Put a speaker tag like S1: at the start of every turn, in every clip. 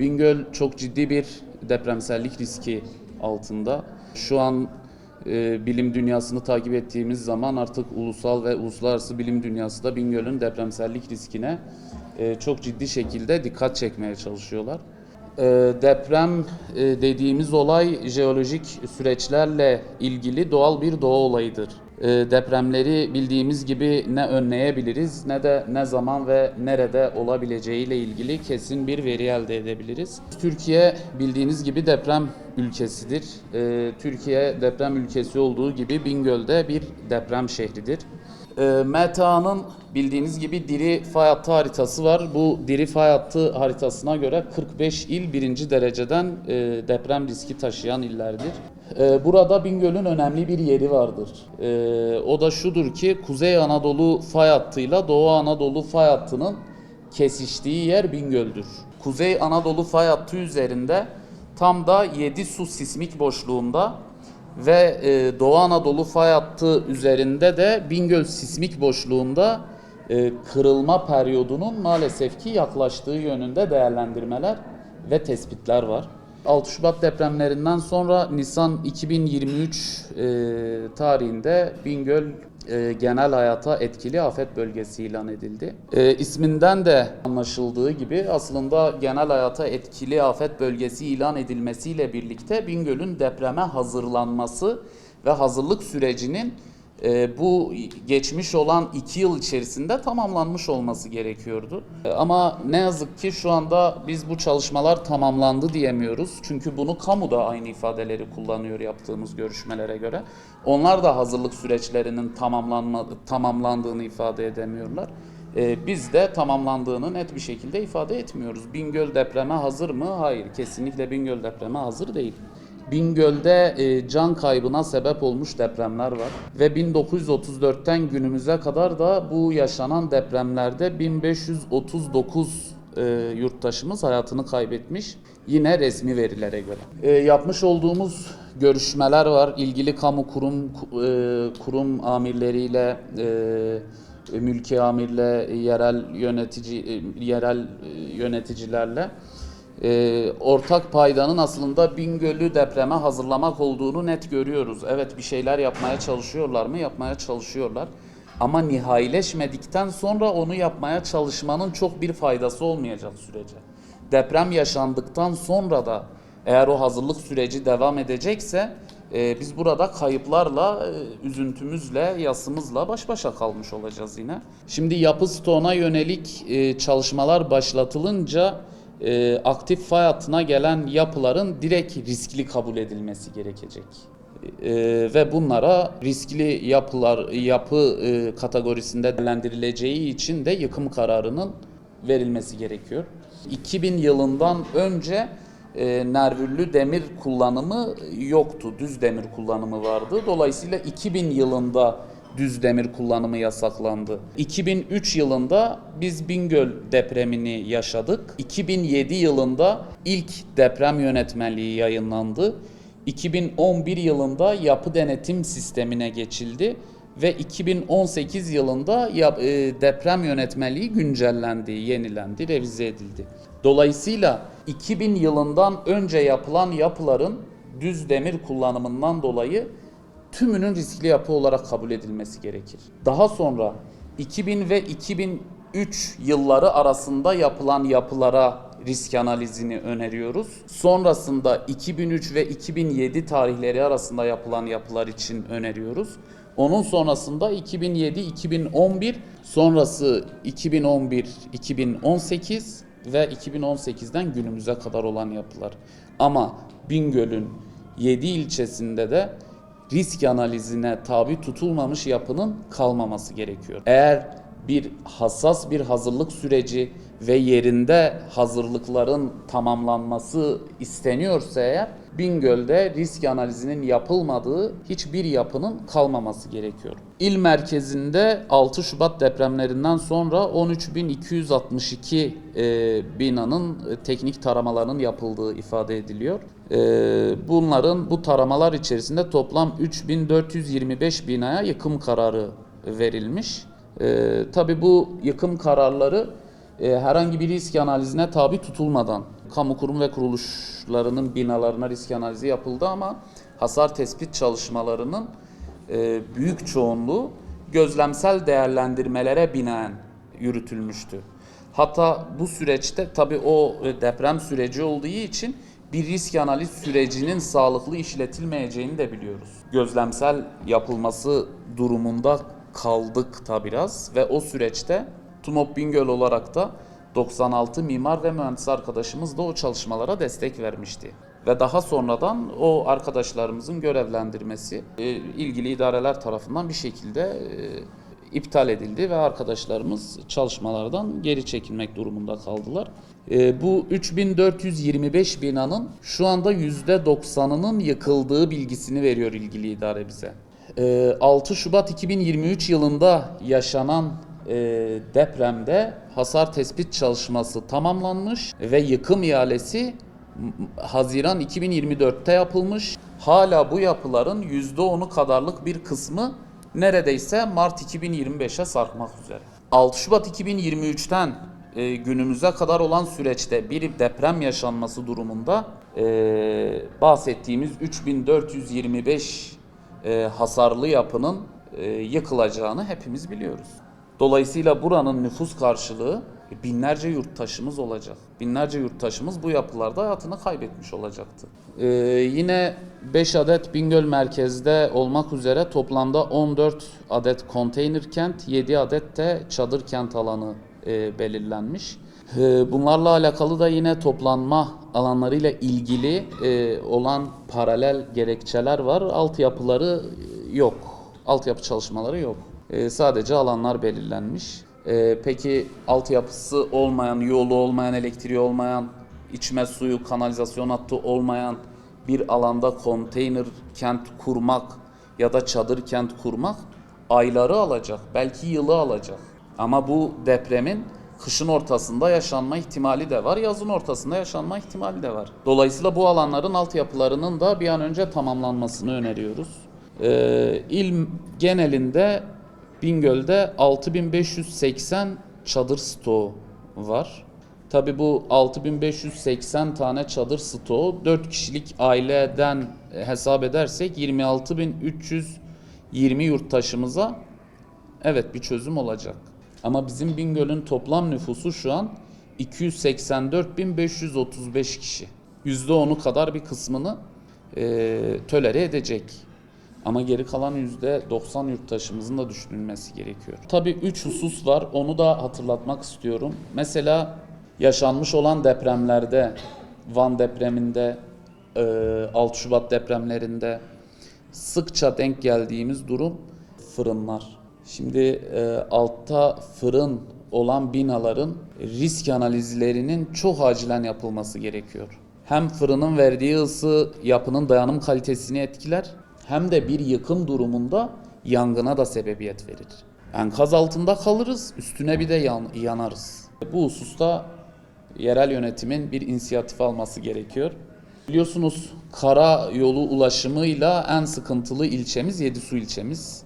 S1: Bingöl çok ciddi bir depremsellik riski altında. Şu an e, bilim dünyasını takip ettiğimiz zaman artık ulusal ve uluslararası bilim dünyası da Bingöl'ün depremsellik riskine e, çok ciddi şekilde dikkat çekmeye çalışıyorlar. E, deprem e, dediğimiz olay jeolojik süreçlerle ilgili doğal bir doğa olayıdır. E, depremleri bildiğimiz gibi ne önleyebiliriz ne de ne zaman ve nerede olabileceğiyle ilgili kesin bir veri elde edebiliriz. Türkiye bildiğiniz gibi deprem ülkesidir. E, Türkiye deprem ülkesi olduğu gibi Bingöl'de bir deprem şehridir. E, META'nın bildiğiniz gibi diri fay hattı haritası var. Bu diri fay hattı haritasına göre 45 il birinci dereceden e, deprem riski taşıyan illerdir. E, burada Bingöl'ün önemli bir yeri vardır. E, o da şudur ki Kuzey Anadolu fay hattıyla Doğu Anadolu fay hattının kesiştiği yer Bingöl'dür. Kuzey Anadolu fay hattı üzerinde tam da 7 su sismik boşluğunda ve e, Doğu Anadolu fay hattı üzerinde de Bingöl sismik boşluğunda e, kırılma periyodunun maalesef ki yaklaştığı yönünde değerlendirmeler ve tespitler var. 6 Şubat depremlerinden sonra Nisan 2023 e, tarihinde Bingöl e, genel hayata etkili afet bölgesi ilan edildi. E, isminden de anlaşıldığı gibi aslında genel hayata etkili afet bölgesi ilan edilmesiyle birlikte Bingöl'ün depreme hazırlanması ve hazırlık sürecinin e, bu geçmiş olan iki yıl içerisinde tamamlanmış olması gerekiyordu. E, ama ne yazık ki şu anda biz bu çalışmalar tamamlandı diyemiyoruz. Çünkü bunu kamu da aynı ifadeleri kullanıyor yaptığımız görüşmelere göre. Onlar da hazırlık süreçlerinin tamamlanma, tamamlandığını ifade edemiyorlar. E, biz de tamamlandığını net bir şekilde ifade etmiyoruz. Bingöl depreme hazır mı? Hayır, kesinlikle Bingöl depreme hazır değil. Bingöl'de e, can kaybına sebep olmuş depremler var. Ve 1934'ten günümüze kadar da bu yaşanan depremlerde 1539 e, yurttaşımız hayatını kaybetmiş. Yine resmi verilere göre. E, yapmış olduğumuz görüşmeler var. İlgili kamu kurum e, kurum amirleriyle e, mülki amirle yerel yönetici e, yerel e, yöneticilerle e, ortak paydanın aslında Bingöl'ü depreme hazırlamak olduğunu net görüyoruz. Evet bir şeyler yapmaya çalışıyorlar mı? Yapmaya çalışıyorlar. Ama nihayileşmedikten sonra onu yapmaya çalışmanın çok bir faydası olmayacak sürece. Deprem yaşandıktan sonra da eğer o hazırlık süreci devam edecekse e, biz burada kayıplarla, e, üzüntümüzle, yasımızla baş başa kalmış olacağız yine. Şimdi yapı stoğuna yönelik e, çalışmalar başlatılınca e, aktif fay hattına gelen yapıların direkt riskli kabul edilmesi gerekecek. E, ve bunlara riskli yapılar yapı e, kategorisinde değerlendirileceği için de yıkım kararının verilmesi gerekiyor. 2000 yılından önce e, nervüllü demir kullanımı yoktu. Düz demir kullanımı vardı. Dolayısıyla 2000 yılında düz demir kullanımı yasaklandı. 2003 yılında biz Bingöl depremini yaşadık. 2007 yılında ilk deprem yönetmeliği yayınlandı. 2011 yılında yapı denetim sistemine geçildi ve 2018 yılında e, deprem yönetmeliği güncellendi, yenilendi, revize edildi. Dolayısıyla 2000 yılından önce yapılan yapıların düz demir kullanımından dolayı tümünün riskli yapı olarak kabul edilmesi gerekir. Daha sonra 2000 ve 2003 yılları arasında yapılan yapılara risk analizini öneriyoruz. Sonrasında 2003 ve 2007 tarihleri arasında yapılan yapılar için öneriyoruz. Onun sonrasında 2007-2011, sonrası 2011-2018 ve 2018'den günümüze kadar olan yapılar. Ama Bingöl'ün 7 ilçesinde de risk analizine tabi tutulmamış yapının kalmaması gerekiyor. Eğer bir hassas bir hazırlık süreci ve yerinde hazırlıkların tamamlanması isteniyorsa eğer Bingöl'de risk analizinin yapılmadığı hiçbir yapının kalmaması gerekiyor. İl merkezinde 6 Şubat depremlerinden sonra 13.262 e, binanın e, teknik taramalarının yapıldığı ifade ediliyor. E, bunların bu taramalar içerisinde toplam 3425 binaya yıkım kararı verilmiş. E, Tabi bu yıkım kararları e, herhangi bir risk analizine tabi tutulmadan kamu kurum ve kuruluşlarının binalarına risk analizi yapıldı ama hasar tespit çalışmalarının e, büyük çoğunluğu gözlemsel değerlendirmelere binaen yürütülmüştü. Hatta bu süreçte tabii o e, deprem süreci olduğu için bir risk analiz sürecinin sağlıklı işletilmeyeceğini de biliyoruz. Gözlemsel yapılması durumunda kaldık da biraz ve o süreçte TUMOP Bingöl olarak da 96 mimar ve mühendis arkadaşımız da o çalışmalara destek vermişti. Ve daha sonradan o arkadaşlarımızın görevlendirmesi e, ilgili idareler tarafından bir şekilde e, iptal edildi ve arkadaşlarımız çalışmalardan geri çekilmek durumunda kaldılar. E, bu 3425 binanın şu anda %90'ının yıkıldığı bilgisini veriyor ilgili idare bize. E, 6 Şubat 2023 yılında yaşanan e, depremde hasar tespit çalışması tamamlanmış ve yıkım ihalesi Haziran 2024'te yapılmış. Hala bu yapıların %10'u kadarlık bir kısmı neredeyse Mart 2025'e sarkmak üzere. 6 Şubat 2023'ten e, günümüze kadar olan süreçte bir deprem yaşanması durumunda e, bahsettiğimiz 3425 e, hasarlı yapının e, yıkılacağını hepimiz biliyoruz. Dolayısıyla buranın nüfus karşılığı binlerce yurttaşımız olacak. Binlerce yurttaşımız bu yapılarda hayatını kaybetmiş olacaktı. Ee, yine 5 adet Bingöl merkezde olmak üzere toplamda 14 adet konteyner kent, 7 adet de çadır kent alanı e, belirlenmiş. Ee, Bunlarla alakalı da yine toplanma alanlarıyla ilgili e, olan paralel gerekçeler var. Altyapıları e, yok. Altyapı çalışmaları yok. E, sadece alanlar belirlenmiş. E, peki altyapısı olmayan, yolu olmayan, elektriği olmayan, içme suyu, kanalizasyon hattı olmayan bir alanda konteyner kent kurmak ya da çadır kent kurmak ayları alacak, belki yılı alacak. Ama bu depremin kışın ortasında yaşanma ihtimali de var, yazın ortasında yaşanma ihtimali de var. Dolayısıyla bu alanların altyapılarının da bir an önce tamamlanmasını öneriyoruz. Ee, il genelinde Bingöl'de 6580 çadır stoğu var. Tabi bu 6580 tane çadır stoğu 4 kişilik aileden hesap edersek 26320 yurttaşımıza evet bir çözüm olacak. Ama bizim Bingöl'ün toplam nüfusu şu an 284.535 kişi. %10'u kadar bir kısmını e, tölere edecek. Ama geri kalan %90 yurttaşımızın da düşünülmesi gerekiyor. Tabii 3 husus var. Onu da hatırlatmak istiyorum. Mesela yaşanmış olan depremlerde, Van depreminde, e, 6 Şubat depremlerinde sıkça denk geldiğimiz durum fırınlar. Şimdi e, altta fırın olan binaların risk analizlerinin çok acilen yapılması gerekiyor. Hem fırının verdiği ısı yapının dayanım kalitesini etkiler hem de bir yıkım durumunda yangına da sebebiyet verir. Enkaz altında kalırız, üstüne bir de yan- yanarız. Bu hususta yerel yönetimin bir inisiyatif alması gerekiyor. Biliyorsunuz kara yolu ulaşımıyla en sıkıntılı ilçemiz Yedisu ilçemiz.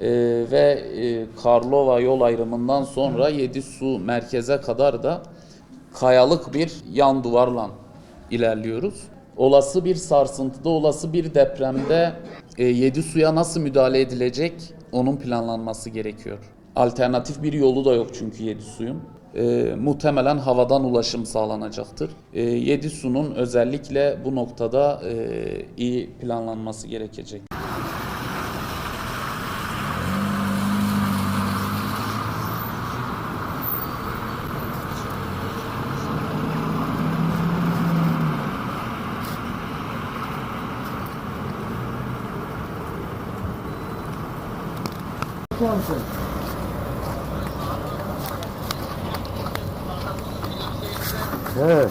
S1: Ee, ve e, Karlova yol ayrımından sonra Yedisu merkeze kadar da kayalık bir yan duvarla ilerliyoruz. Olası bir sarsıntıda, olası bir depremde e, yedi suya nasıl müdahale edilecek onun planlanması gerekiyor. Alternatif bir yolu da yok çünkü yedi suyun. E, muhtemelen havadan ulaşım sağlanacaktır. E, yedi sunun özellikle bu noktada e, iyi planlanması gerekecek.
S2: Evet.